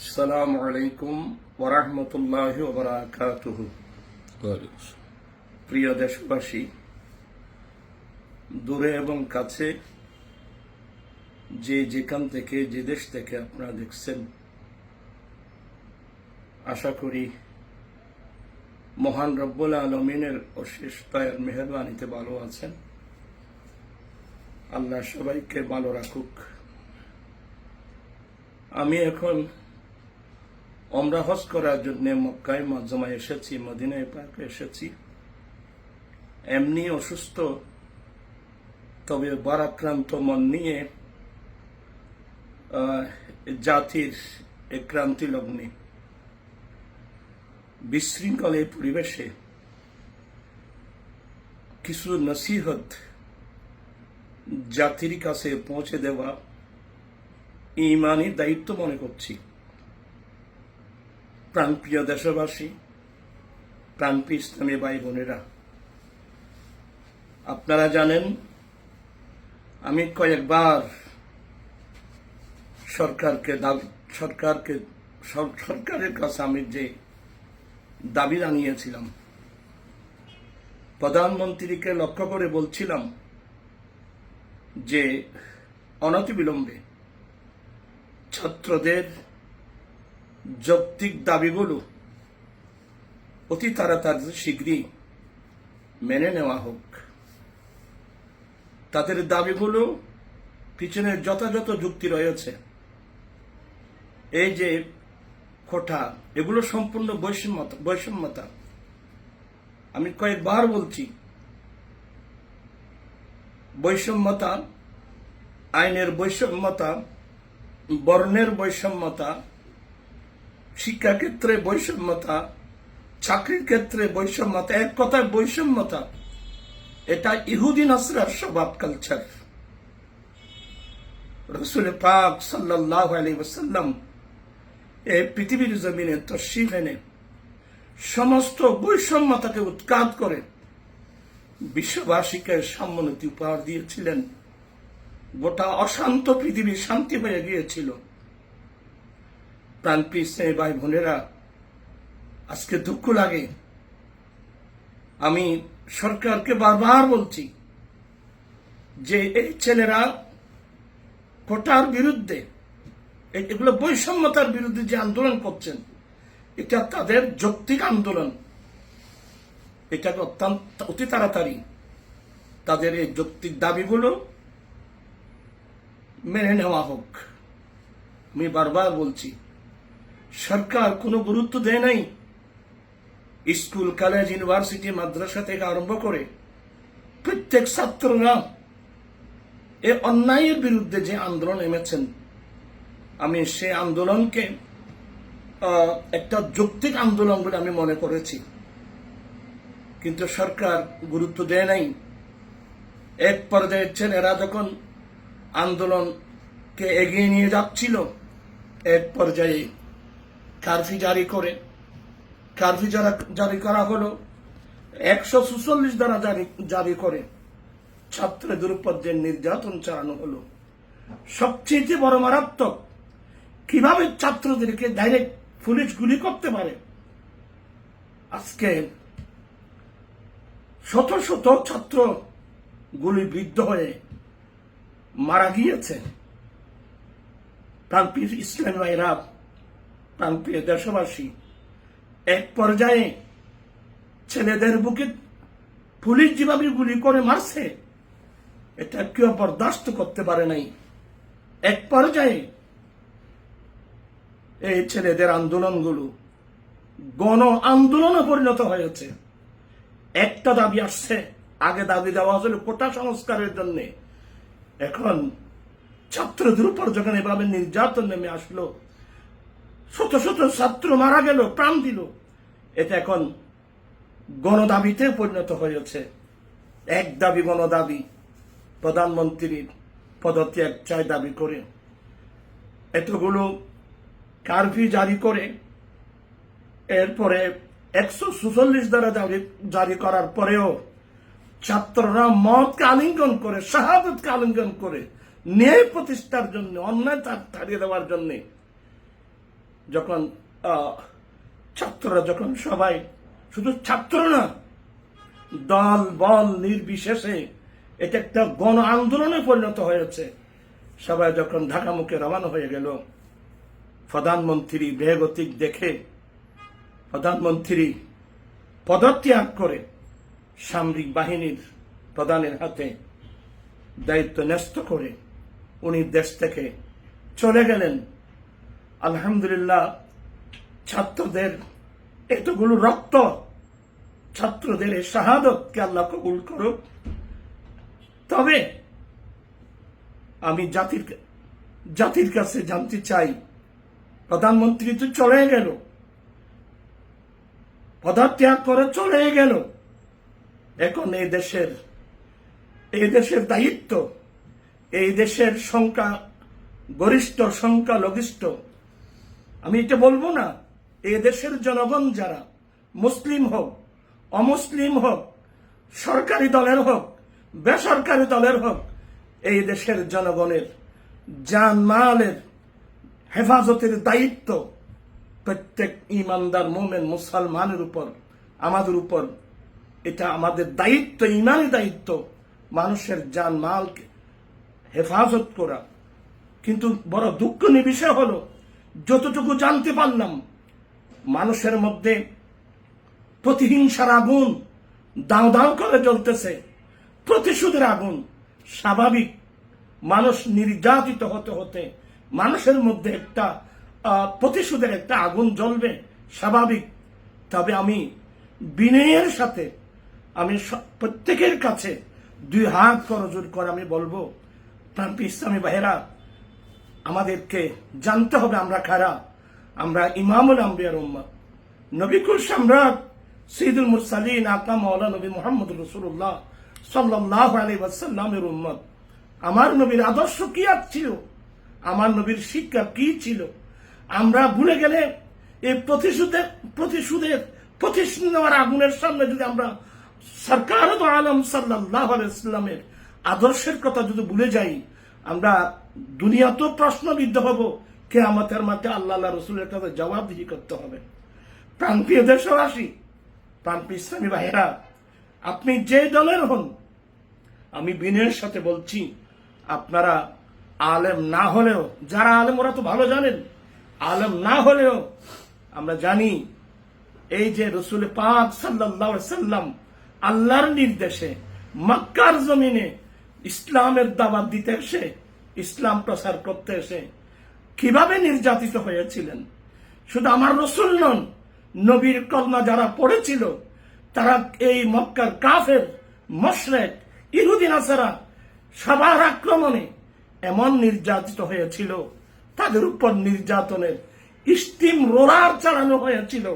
আসসালামু আলাইকুম ওরহমতুল্লাহ ওবরাকাতুহ প্রিয় দেশবাসী, দূরে এবং কাছে যে যেখান থেকে, যে দেশ থেকে আপনারা দেখছেন, আশা করি মহান রব্বুল আলমিনের অশেষ দয়ার মেহরবানিতে ভালো আছেন। আল্লাহ সবাইকে ভালো রাখুক। আমি এখন আমরা হজ করার জন্য মক্কায় মজ্জমায় এসেছি, মদিনায় পার্কে এসেছি। এমনি অসুস্থ, তবে বারাক্রান্ত মন নিয়ে জাতির ক্রান্তি লগ্নে, বিশৃঙ্খল এই পরিবেশে কিছু নসিহত জাতির কাছে পৌঁছে দেওয়া ইমানি দায়িত্ব মনে করছি। প্রাণপ্রিয় দেশবাসী, প্রাণপ্রিয় ইসলামী ভাই বোনেরা, আপনারা জানেন আমি কয়েকবার সরকারকে সরকারকে, সর- সরকারের কাছে আমি যে দাবি জানিয়েছিলাম, প্রধানমন্ত্রীকে লক্ষ্য করে বলছিলাম যে অনতিবিলম্বে ছাত্রদের যৌক্তিক দাবিগুলো অতি তাড়াতাড়ি শীঘ্রই মেনে নেওয়া হোক। তাদের দাবিগুলো পিছনে যথাযথ যুক্তি রয়েছে। এই যে কোঠা, এগুলো সম্পূর্ণ বৈষম্যতা বৈষম্যতা। আমি কয়েকবার বলছি, বৈষম্যতা, আইনের বৈষম্যতা, বর্ণের বৈষম্যতা শিক্ষাক্ষেত্রে বৈষম্যতা চাকরির ক্ষেত্রে বৈষম্যতা, এক কথায় বৈষম্যতা, এটা ইহুদিন আসরার স্বভাব কালচার রসুল পাক সাল্লাহ এই পৃথিবীর জমিনে তশিফ এনে সমস্ত বৈষম্যতাকে উৎখাত করে বিশ্ববাসীকে সম্মতি উপহার দিয়েছিলেন। গোটা অশান্ত পৃথিবী শান্তি হয়ে গিয়েছিল। প্রাণপ্রিয় স্নেহ ভাই বোনেরা, আজকে দুঃখ লাগে। আমি সরকারকে বারবার বলছি যে এই ছেলেরা কোটার বিরুদ্ধে এগুলো বৈষম্যতার বিরুদ্ধে যে আন্দোলন করছেন, এটা তাদের যৌক্তিক আন্দোলন। এটাকে অত্যন্ত, অতি তাড়াতাড়ি তাদের এই যৌক্তিক দাবিগুলো মেনে নেওয়া হোক। আমি বারবার বলছি সরকার কোনো গুরুত্ব দেয় নাই। স্কুল কলেজ ইউনিভার্সিটি মাদ্রাসা থেকে আরম্ভ করে প্রত্যেক ছাত্ররা এ অন্যায়ের বিরুদ্ধে যে আন্দোলন নেমেছেন, আমি সে আন্দোলনকে একটা যৌক্তিক আন্দোলন বলে আমি মনে করেছি। কিন্তু সরকার গুরুত্ব দেয় নাই। এক পর্যায়ে ছেলেরা যখন আন্দোলনকে এগিয়ে নিয়ে যাচ্ছিল, এক পর্যায়ে কারফি জারি করে। কারফি জারি করা হলো, একশো সুচল্লিশ দ্বারা জারি করে। ছাত্রদের উপর নির্যাতন চালানো হলো। সবচেয়ে বড় মারাত্মক, কীভাবে ছাত্রদেরকে ডাইরেক্ট পুলিশ গুলি করতে পারে? আজকে শত শত ছাত্র গুলি গুলিবিদ্ধ হয়ে মারা গিয়েছে। প্রাণপ্রিয় ইসলামী ভাইরা প্রাণপ্রিয় দেশবাসী, এক পর্যায়ে ছেলেদের বুকে পুলিশ যেভাবে গুলি করে মারছে, এটা কেউ বরদাস্ত করতে পারে নাই। এক পর্যায়ে এই ছেলেদের আন্দোলনগুলো গণ আন্দোলনে পরিণত হয়েছে। একটা দাবি আসছে, আগে দাবি দেওয়া হয়েছিল কোটা সংস্কারের জন্য। এখন ছাত্রদের উপর যখন এভাবে নির্যাতন নেমে আসলো শত শত ছাত্র মারা গেল, প্রাণ দিল। এটা এখন গণদাবিতে পরিণত হয়েছে। এক দাবি গণদাবি, প্রধানমন্ত্রীর পদত্যাগ চাই দাবি করে। এতগুলো কারফি জারি করে, এরপরে একশো সুচল্লিশ দ্বারা জারি করার পরেও ছাত্ররা মতকে আলিঙ্গন করে শাহাদতকে আলিঙ্গন করে, ন্যায় প্রতিষ্ঠার জন্য, অন্যায় তাড়িয়ে দেওয়ার জন্য যখন ছাত্ররা যখন সবাই শুধু ছাত্র না, দল, বল নির্বিশেষে এটা একটা গণ আন্দোলনে পরিণত হয়েছে। সবাই যখন ঢাকা মুখে রওনা হয়ে গেল, প্রধানমন্ত্রী বেগতিক দেখে প্রধানমন্ত্রী পদত্যাগ করে সামরিক বাহিনীর প্রধানের হাতে দায়িত্ব ন্যস্ত করে উনি দেশ থেকে চলে গেলেন। আলহামদুলিল্লাহ, ছাত্রদের এতগুলো রক্ত, ছাত্রদের এই শাহাদতকে আল্লাহ কবুল করুক। তবে আমি জাতির জাতির কাছে জানতে চাই, প্রধানমন্ত্রী তো চলে গেল। পদত্যাগ করে চলে গেল। এখন এই দেশের এই দেশের দায়িত্ব, এই দেশের সংখ্যা, গরিষ্ঠ সংখ্যা লঘিষ্ঠ আমি এটা বলব না, এই দেশের জনগণ যারা মুসলিম হোক, অমুসলিম হোক, সরকারি দলের হোক, বেসরকারি দলের হোক, এই দেশের জনগণের জানমালের হেফাজতের দায়িত্ব প্রত্যেক ইমানদার, মোমেন, মুসলমানের উপর, আমাদের উপর। এটা আমাদের দায়িত্ব ইমানি দায়িত্ব, মানুষের জান মালকে হেফাজত করা। কিন্তু বড় দুঃখনীয় বিষয় হলো যতটুকু জানতে পারলাম, মানুষের মধ্যে প্রতিহিংসার আগুন দাও দাও করে জ্বলতেছে। প্রতিশোধের আগুন স্বাভাবিক। মানুষ নির্যাতিত হতে হতে মানুষের মধ্যে একটা প্রতিশোধের একটা আগুন জ্বলবে, স্বাভাবিক। তবে আমি বিনয়ের সাথে, আমি প্রত্যেকের কাছে দুই হাত করজোর করে আমি বলব প্রান্তি ইসলামী বাহেরা আমাদেরকে জানতে হবে আমরা কারা। আমরা ইমামুল আম্বিয়ার উম্মত নবিকুল সম্রাট সঈদুল মুরসালিন, আকা মৌলা নবী মোহাম্মদ রসুল্লাহ সাল্লাহ আলী ওয়াসাল্লামের উম্মত আমার নবীর আদর্শ কি আর ছিল? আমার নবীর শিক্ষা কি ছিল? আমরা ভুলে গেলে এই প্রতিশোধের প্রতিশোধের প্রতিশোধ নেওয়ার আগুনের সামনে যদি আমরা সরকার আলম সাল্লাহ ইসলামের আদর্শের কথা যদি ভুলে যাই, আমরা দুনিয়াতেও প্রশ্নবিদ্ধ হব। কে আমাদের মাঠে আল্লাহ রসুলের কাছে জবাবদিহি করতে হবে। প্রান্তীয় দেশবাসী, প্রান্তীয় ইসলামী ভাইয়েরা, আপনি যে দলের হন, আমি বিনয়ের সাথে বলছি, আপনারা আলেম না হলেও, যারা আলেম ওরা তো ভালো জানেন, আলেম না হলেও আমরা জানি, এই যে রসুল পাক সাল্লাহ সাল্লাম আল্লাহর নির্দেশে মক্কার জমিনে ইসলামের দাওয়াত দিতে এসে ইসলাম প্রচার করতে এসে কীভাবে নির্যাতিত হয়েছিলেন? শুধু আমার রসুল নন, নবীর কলমা যারা পড়েছিল, তারা এই মক্কার কাফের, মশরেক ইহুদিন আসারা সবার আক্রমণে এমন নির্যাতিত হয়েছিল। তাদের উপর নির্যাতনের স্টিম রোলার চালানো হয়েছিল।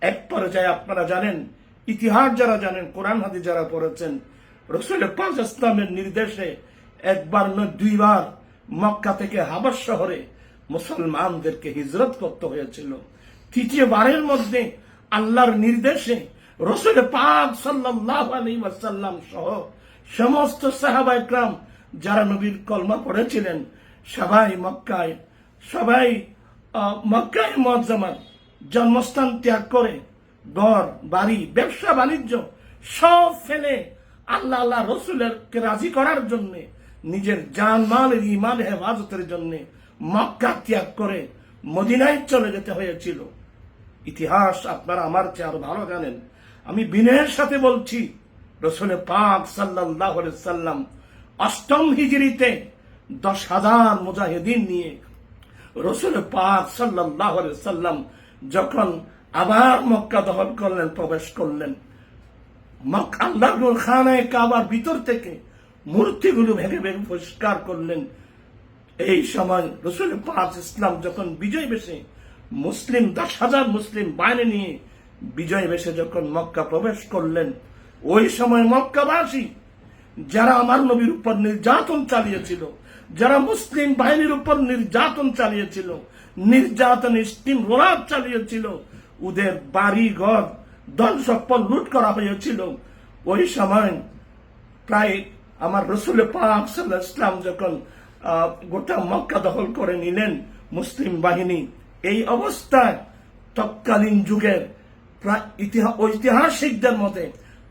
এক পর্যায়ে আপনারা জানেন, ইতিহাস যারা জানেন, কোরআন হাদি যারা পড়েছেন, রসুল পাঁচ ইসলামের নির্দেশে একবার নয় দুইবার মক্কা থেকে হাবাস শহরে মুসলমানদেরকে হিজরত করতে হয়েছিল। তৃতীয়বারের মধ্যে আল্লাহর নির্দেশে রসুল পাক সাল্লাহ আলী ওয়াসাল্লাম সহ সমস্ত সাহাবা ইকরাম যারা নবীর কলমা পড়েছিলেন, সবাই মক্কায় সবাই মক্কায় মজ্জামার জন্মস্থান ত্যাগ করে ঘর, বাড়ি, ব্যবসা, বাণিজ্য সব ফেলে আল্লাহ আল্লাহ রসুলের রাজি করার জন্য নিজের জান, মাল ইমান হেফাজতের জন্য মক্কা ত্যাগ করে মদিনায় চলে যেতে হয়েছিল। ইতিহাস আপনারা আমার চেয়ে আরও ভালো জানেন। আমি বিনয়ের সাথে বলছি রসুলের পাক সাল্লাহ সাল্লাম অষ্টম হিজড়িতে দশ হাজার মুজাহিদিন নিয়ে রসুল পাক সাল্লাহ সাল্লাম যখন আবার মক্কা দখল করলেন, প্রবেশ করলেন। মক- আল্লাহর খানায় কাবার ভিতর থেকে মূর্তিগুলো ভেঙে ভেঙে পরিষ্কার করলেন। এই সময় রসুল পাক ইসলাম যখন বিজয় বেশে, মুসলিম, দশ হাজার মুসলিম বাহিনী নিয়ে বিজয় বেশে যখন মক্কা প্রবেশ করলেন, ওই সময় মক্কাবাসী, যারা আমার নবীর উপর নির্যাতন চালিয়েছিল, যারা মুসলিম বাহিনীর উপর নির্যাতন চালিয়েছিল, নির্যাতন, স্টিম রোলার চালিয়েছিল, ওদের বাড়ি ঘর দল সম্পদ লুট করা হয়েছিল। ওই সময় প্রায় আমার রসুল পাক ইসলাম যখন গোটা মক্কা দখল করে নিলেন মুসলিম বাহিনী, এই অবস্থায় তৎকালীন যুগের প্রায় ইতিহাস ঐতিহাসিকদের মতে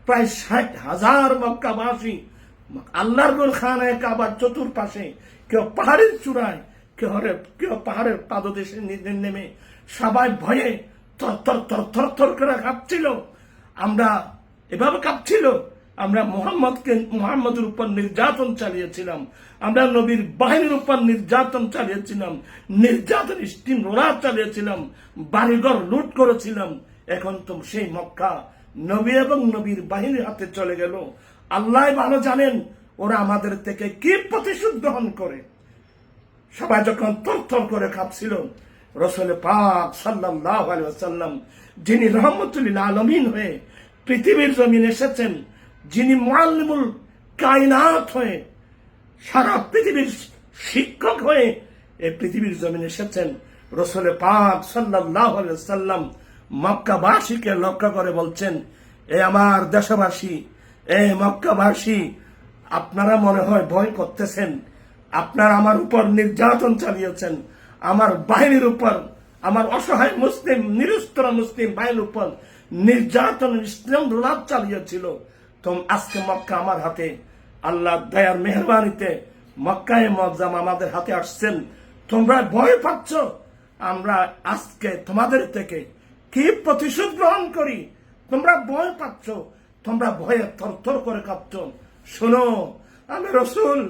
প্রায় ষাট হাজার মক্কাবাসী আল্লাহর খানায় কাবার চতুর্পাশে কেউ পাহাড়ের চূড়ায়, কেউ কেউ পাহাড়ের পাদদেশে নেমে সবাই ভয়ে থর থর থর থর থর করে কাঁপছিল। আমরা এভাবে কাঁপছিল আমরা মোহাম্মদকে, মোহাম্মদের উপর নির্যাতন চালিয়েছিলাম। আমরা নবীর বাহিনীর উপর নির্যাতন চালিয়েছিলাম। নির্যাতন, স্টিম রোলার চালিয়েছিলাম। বাড়িঘর লুট করেছিলাম। এখন তো সেই মক্কা নবী এবং নবীর বাহিনীর হাতে চলে গেল। আল্লাহ ভালো জানেন, ওরা আমাদের থেকে কি প্রতিশোধ গ্রহণ করে। সবাই যখন থরথর করে কাঁপছিল, রসুল পাক সাল্লাম যিনি রহমতুল্লাহ আলমিন হয়ে পৃথিবীর জমিন এসেছেন যিনি মাল্লিমুল কায়নাত হয়ে সারা পৃথিবীর শিক্ষক হয়ে এই পৃথিবীর জমিন এসেছেন, রসুল পাক সাল্লাম মক্কাবাসীকে লক্ষ্য করে বলছেন, এ আমার দেশবাসী, এ মক্কাবাসী, আপনারা মনে হয় ভয় করতেছেন, আপনারা আমার উপর নির্যাতন চালিয়েছেন, আমার বাহিনীর উপর, আমার অসহায় মুসলিম নিরুস্তর মুসলিম বাহিনীর উপর নির্যাতন ইসলাম রোলাপ চালিয়েছিল। তো আজকে মক্কা আমার হাতে। আল্লাহ দয়ার মেহরবানিতে মক্কায় মজ্জাম আমাদের হাতে আসছেন। তোমরা ভয় পাচ্ছ? আমরা আজকে তোমাদের থেকে কি প্রতিশোধ গ্রহণ করি? তোমরা ভয় পাচ্ছ? তোমরা ভয়ে থরথর করে কাঁপছ। শোনো, আমি রসুল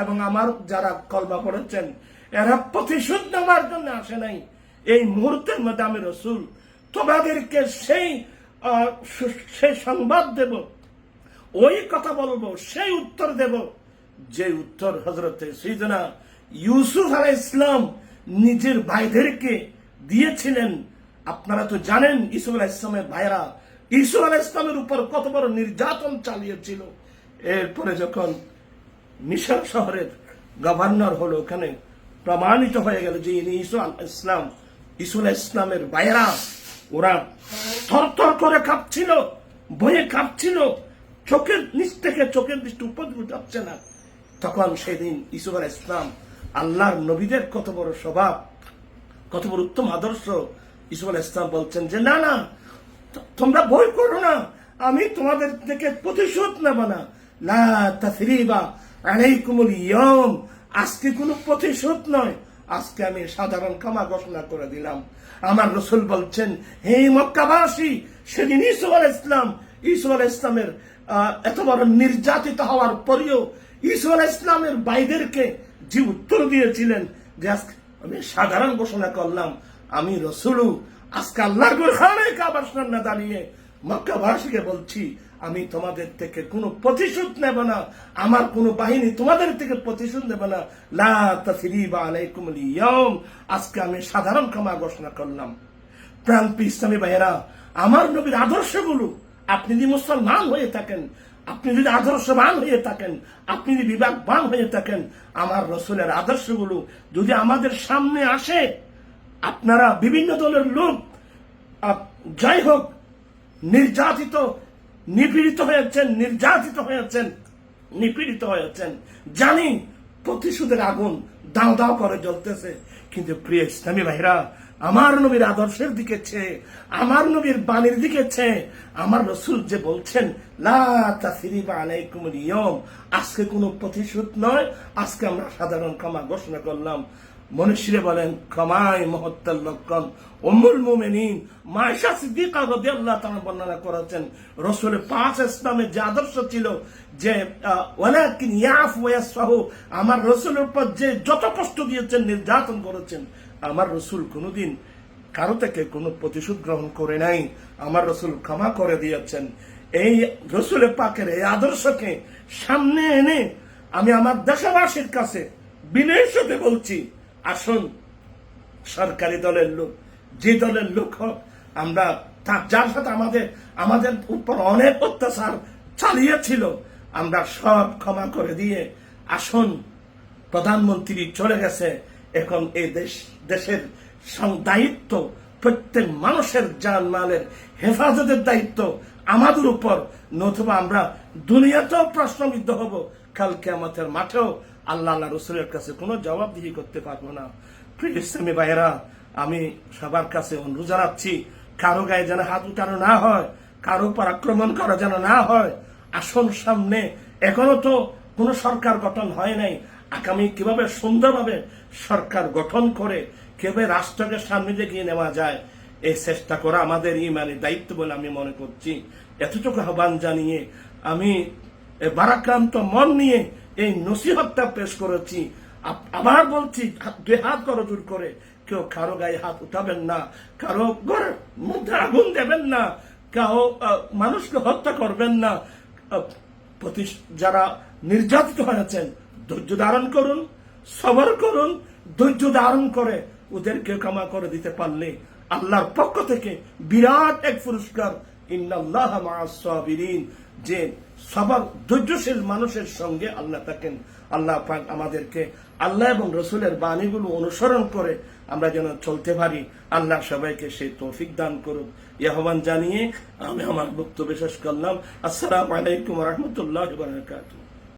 এবং আমার যারা কলবা পড়েছেন, এরা প্রতিশোধ নেওয়ার জন্য আসে নাই। এই মুহূর্তের মধ্যে আমি রসুল তোমাদেরকে সেই সেই সংবাদ দেব। ওই কথা বলব, সেই উত্তর দেব যে উত্তর হজরতে সৈদনা ইউসুফ আলাই ইসলাম নিজের ভাইদেরকে দিয়েছিলেন। আপনারা তো জানেন ইসুফ আলাহ ইসলামের ভাইরা ইসুফ আলাহ ইসলামের উপর কত বড় নির্যাতন চালিয়েছিল। এরপরে যখন মিশর শহরের গভর্নর হলো, ওখানে প্রমাণিত হয়ে গেল যে ইনি ইসু আল ইসলাম ইসুল ইসলামের বাইরা ওরা থর থর করে কাঁপছিল, ভয়ে কাঁপছিল। চোখের নিচ থেকে চোখের দৃষ্টি উপর যাচ্ছে না। তখন সেদিন ইসুফ আল ইসলাম আল্লাহর নবীদের কত বড় স্বভাব, কত বড় উত্তম আদর্শ। ইসুফ আল ইসলাম বলছেন যে, না না তোমরা ভয় করো না, আমি তোমাদের থেকে প্রতিশোধ নেব না। লা তাসরিবা আলাইকুমুল ইয়ম আজকে কোনো প্রতিশোধ নয়। আজকে আমি সাধারণ ক্ষমা ঘোষণা করে দিলাম। আমার রসুল বলছেন, হে মক্কাবাসী, সেদিন ইসুফ আল ইসলাম ইসুফ আল ইসলামের এত বড় নির্যাতিত হওয়ার পরেও আল ইসলামের ভাইদেরকে যে উত্তর দিয়েছিলেন যে আমি সাধারণ ঘোষণা করলাম, আমি রসুলু, আজকে আল্লাহর গোখানে কাবার দাঁড়িয়ে মক্কাবাসীকে বলছি, আমি তোমাদের থেকে কোনো প্রতিশোধ নেব না, আমার কোনো বাহিনী তোমাদের থেকে প্রতিশোধ নেব না। লা আজকে আমি সাধারণ ক্ষমা ঘোষণা করলাম। প্রান্তি ইসলামী ভাইয়েরা, আমার নবীর আদর্শগুলো আপনি যদি মুসলমান হয়ে থাকেন, আপনি যদি আদর্শবান হয়ে থাকেন, আপনি যদি বিভাগবান হয়ে থাকেন, আমার রসুলের আদর্শগুলো যদি আমাদের সামনে আসে, আপনারা বিভিন্ন দলের লোক যাই হোক, নির্যাতিত, নিপীড়িত হয়েছেন, নির্যাতিত হয়েছেন, নিপীড়িত হয়েছেন। জানি প্রতিশোধের আগুন দাও দাও করে জ্বলতেছে, কিন্তু প্রিয় ইসলামী ভাইরা আমার নবীর আদর্শের দিকে চেয়ে, আমার নবীর বাণীর দিকে চেয়ে, আমার রসুল যে বলছেন আজকে কোনো প্রতিশোধ নয়, আজকে আমরা সাধারণ ক্ষমা ঘোষণা করলাম। মনীষীরা বলেন ক্ষমায় মহত্তার লক্ষণ অমুল মোমেনিন মায়েশা সিদ্দিকা রাদিয়াল্লাহু তাআলা বর্ণনা করেছেন, রসুলের পাঁচ ইসলামের যে আদর্শ ছিল যে ওয়ালাকিন ইয়াফু ওয়া আমার রসুলের উপর যে যত কষ্ট দিয়েছেন, নির্যাতন করেছেন আমার রসুল কোনোদিন কারও থেকে কোনো প্রতিশোধ গ্রহণ করে নাই। আমার রসুল ক্ষমা করে দিয়েছেন। এই রসুলের পাকের এই আদর্শকে সামনে এনে আমি আমার দেশবাসীর কাছে বিনয়ের সাথে বলছি, আসুন, সরকারি দলের লোক, যে দলের লোক হোক, আমরা তা- যার সাথে আমাদের আমাদের উপর অনেক অত্যাচার চালিয়েছিল, আমরা সব ক্ষমা করে দিয়ে আসুন, প্রধানমন্ত্রী চলে গেছে। এখন এই দেশ, দেশের দায়িত্ব প্রত্যেক মানুষের জান মালের হেফাজতের দায়িত্ব আমাদের উপর। নতুবা আমরা দুনিয়াতেও প্রশ্নবিদ্ধ হব। কালকে আমাদের মাঠেও আল্লাহ আল্লাহ রসুলের কাছে কোনো জবাবদিহি করতে পারব না। প্রিয় ভাইয়েরা, আমি সবার কাছে অনুরোধ জানাচ্ছি, কারও গায়ে যেন হাত উঠানো না হয়, কারও উপর আক্রমণ করা যেন না হয় আসন সামনে এখনও তো কোনো সরকার গঠন হয় নাই। আগামী কীভাবে সুন্দরভাবে সরকার গঠন করে কীভাবে রাষ্ট্রকে সামনে এগিয়ে নেওয়া যায় এই চেষ্টা করা আমাদের ইমানি দায়িত্ব বলে আমি মনে করছি। এতটুকু আহ্বান জানিয়ে আমি বারাক্রান্ত মন নিয়ে এই নসিহতটা পেশ করেছি। আবার বলছি দুই হাত করো জোর করে কেউ কারও গায়ে হাত উঠাবেন না কারও ঘরের মধ্যে আগুন দেবেন না আহ, মানুষকে হত্যা করবেন না। যারা নির্যাতিত হয়েছেন ধৈর্য ধারণ করুন, সবর করুন, ধৈর্য ধারণ করে ওদেরকে ক্ষমা করে দিতে পারলে আল্লাহর পক্ষ থেকে বিরাট এক পুরস্কার। ইন্নাল্লাহ যে সবার, ধৈর্যশীল মানুষের সঙ্গে আল্লাহ থাকেন। আল্লাহ আমাদেরকে আল্লাহ এবং রসুলের বাণীগুলো অনুসরণ করে আমরা যেন চলতে পারি। আল্লাহ সবাইকে সেই তৌফিক দান করুক। আহ্বান জানিয়ে আমি আমার বক্তব্য শেষ করলাম। আসসালামু আলাইকুম রহমতুল্লাহ বারাকাতুহ।